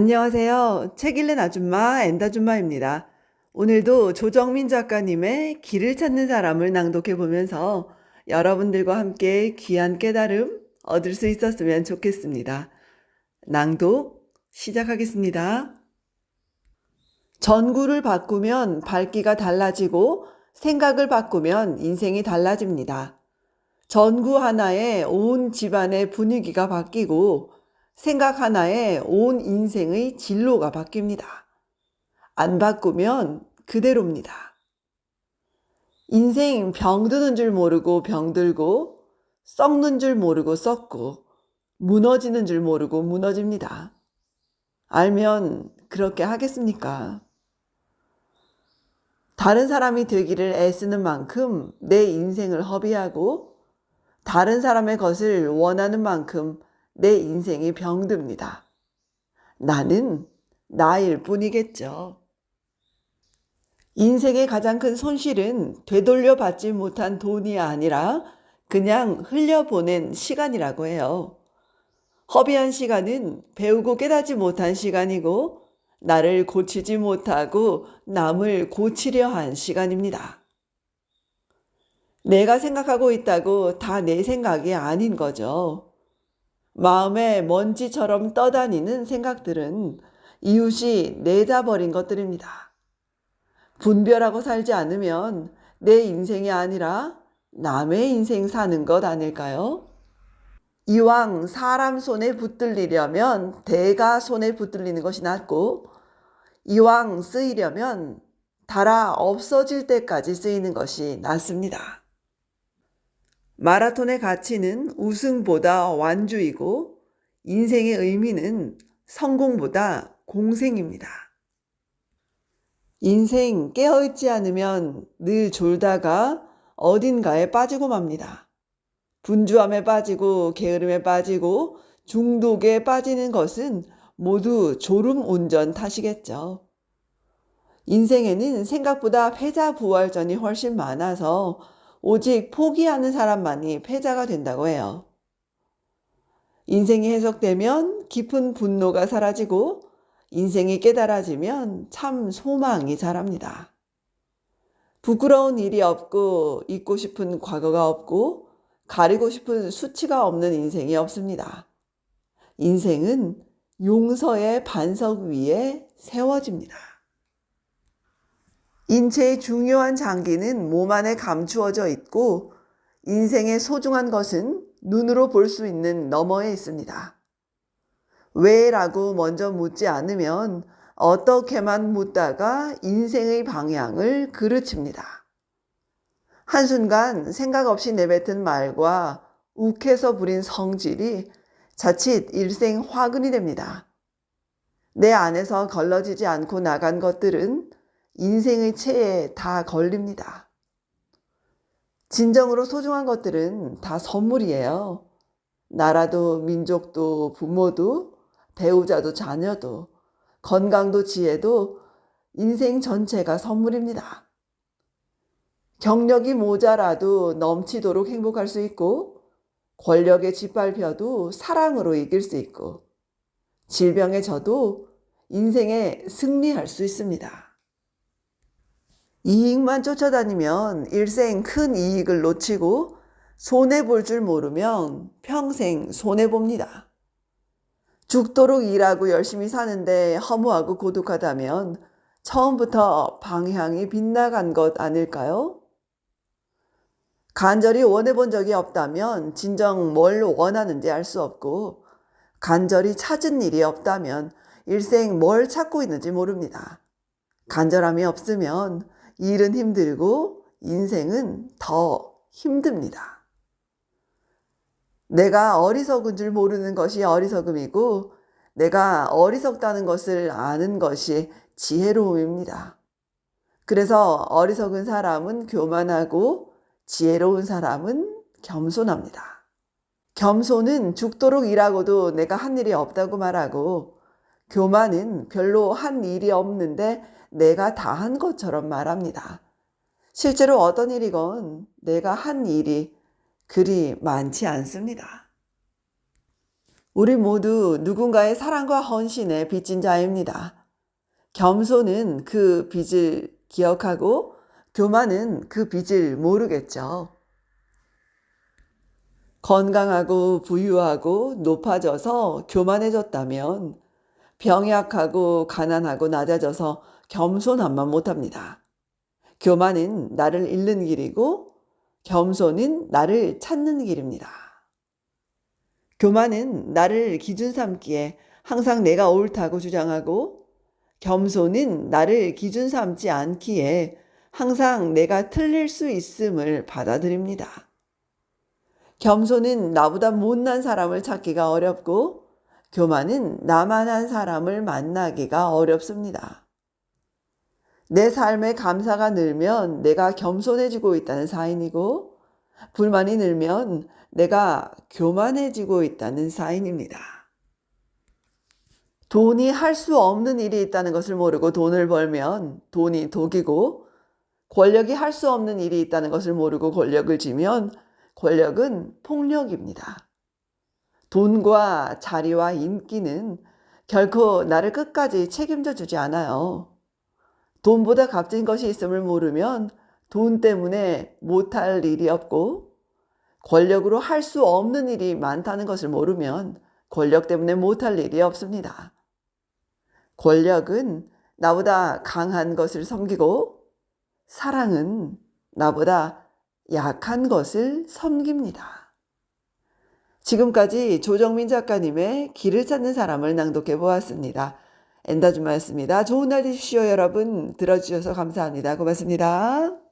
안녕하세요. 책 읽는 아줌마 엔다줌마입니다. 오늘도 조정민 작가님의 길을 찾는 사람을 낭독해 보면서 여러분들과 함께 귀한 깨달음 얻을 수 있었으면 좋겠습니다. 낭독 시작하겠습니다. 전구를 바꾸면 밝기가 달라지고 생각을 바꾸면 인생이 달라집니다. 전구 하나에 온 집안의 분위기가 바뀌고 생각 하나에 온 인생의 진로가 바뀝니다. 안 바꾸면 그대로입니다. 인생 병드는 줄 모르고 병들고 썩는 줄 모르고 썩고 무너지는 줄 모르고 무너집니다. 알면 그렇게 하겠습니까? 다른 사람이 되기를 애쓰는 만큼 내 인생을 허비하고 다른 사람의 것을 원하는 만큼 내 인생이 병듭니다. 나는 나일 뿐이겠죠. 인생의 가장 큰 손실은 되돌려 받지 못한 돈이 아니라 그냥 흘려보낸 시간이라고 해요. 허비한 시간은 배우고 깨닫지 못한 시간이고 나를 고치지 못하고 남을 고치려 한 시간입니다. 내가 생각하고 있다고 다 내 생각이 아닌 거죠. 마음에 먼지처럼 떠다니는 생각들은 이웃이 내다버린 것들입니다. 분별하고 살지 않으면 내 인생이 아니라 남의 인생 사는 것 아닐까요? 이왕 사람 손에 붙들리려면 대가 손에 붙들리는 것이 낫고 이왕 쓰이려면 달아 없어질 때까지 쓰이는 것이 낫습니다. 마라톤의 가치는 우승보다 완주이고 인생의 의미는 성공보다 공생입니다. 인생 깨어있지 않으면 늘 졸다가 어딘가에 빠지고 맙니다. 분주함에 빠지고 게으름에 빠지고 중독에 빠지는 것은 모두 졸음 운전 탓이겠죠. 인생에는 생각보다 패자 부활전이 훨씬 많아서 오직 포기하는 사람만이 패자가 된다고 해요. 인생이 해석되면 깊은 분노가 사라지고 인생이 깨달아지면 참 소망이 자랍니다. 부끄러운 일이 없고 잊고 싶은 과거가 없고 가리고 싶은 수치가 없는 인생이 없습니다. 인생은 용서의 반석 위에 세워집니다. 인체의 중요한 장기는 몸 안에 감추어져 있고 인생의 소중한 것은 눈으로 볼 수 있는 너머에 있습니다. 왜? 라고 먼저 묻지 않으면 어떻게만 묻다가 인생의 방향을 그르칩니다. 한순간 생각 없이 내뱉은 말과 욱해서 부린 성질이 자칫 일생 화근이 됩니다. 내 안에서 걸러지지 않고 나간 것들은 인생의 체에 다 걸립니다. 진정으로 소중한 것들은 다 선물이에요. 나라도 민족도 부모도 배우자도 자녀도 건강도 지혜도 인생 전체가 선물입니다. 경력이 모자라도 넘치도록 행복할 수 있고 권력에 짓밟혀도 사랑으로 이길 수 있고 질병에 져도 인생에 승리할 수 있습니다. 이익만 쫓아다니면 일생 큰 이익을 놓치고 손해볼 줄 모르면 평생 손해봅니다. 죽도록 일하고 열심히 사는데 허무하고 고독하다면 처음부터 방향이 빗나간 것 아닐까요? 간절히 원해본 적이 없다면 진정 뭘 원하는지 알 수 없고 간절히 찾은 일이 없다면 일생 뭘 찾고 있는지 모릅니다. 간절함이 없으면 일은 힘들고 인생은 더 힘듭니다. 내가 어리석은 줄 모르는 것이 어리석음이고 내가 어리석다는 것을 아는 것이 지혜로움입니다. 그래서 어리석은 사람은 교만하고 지혜로운 사람은 겸손합니다. 겸손은 죽도록 일하고도 내가 한 일이 없다고 말하고 교만은 별로 한 일이 없는데 내가 다 한 것처럼 말합니다. 실제로 어떤 일이건 내가 한 일이 그리 많지 않습니다. 우리 모두 누군가의 사랑과 헌신에 빚진 자입니다. 겸손은 그 빚을 기억하고 교만은 그 빚을 모르겠죠. 건강하고 부유하고 높아져서 교만해졌다면 병약하고 가난하고 낮아져서 겸손함만 못합니다. 교만은 나를 잃는 길이고 겸손은 나를 찾는 길입니다. 교만은 나를 기준 삼기에 항상 내가 옳다고 주장하고 겸손은 나를 기준 삼지 않기에 항상 내가 틀릴 수 있음을 받아들입니다. 겸손은 나보다 못난 사람을 찾기가 어렵고 교만은 나만한 사람을 만나기가 어렵습니다. 내 삶의 감사가 늘면 내가 겸손해지고 있다는 사인이고 불만이 늘면 내가 교만해지고 있다는 사인입니다. 돈이 할 수 없는 일이 있다는 것을 모르고 돈을 벌면 돈이 독이고 권력이 할 수 없는 일이 있다는 것을 모르고 권력을 쥐면 권력은 폭력입니다. 돈과 자리와 인기는 결코 나를 끝까지 책임져 주지 않아요. 돈보다 값진 것이 있음을 모르면 돈 때문에 못할 일이 없고 권력으로 할 수 없는 일이 많다는 것을 모르면 권력 때문에 못할 일이 없습니다. 권력은 나보다 강한 것을 섬기고 사랑은 나보다 약한 것을 섬깁니다. 지금까지 조정민 작가님의 길을 찾는 사람을 낭독해 보았습니다. 엔다주마였습니다. 좋은 날 되십시오, 여러분. 들어주셔서 감사합니다. 고맙습니다.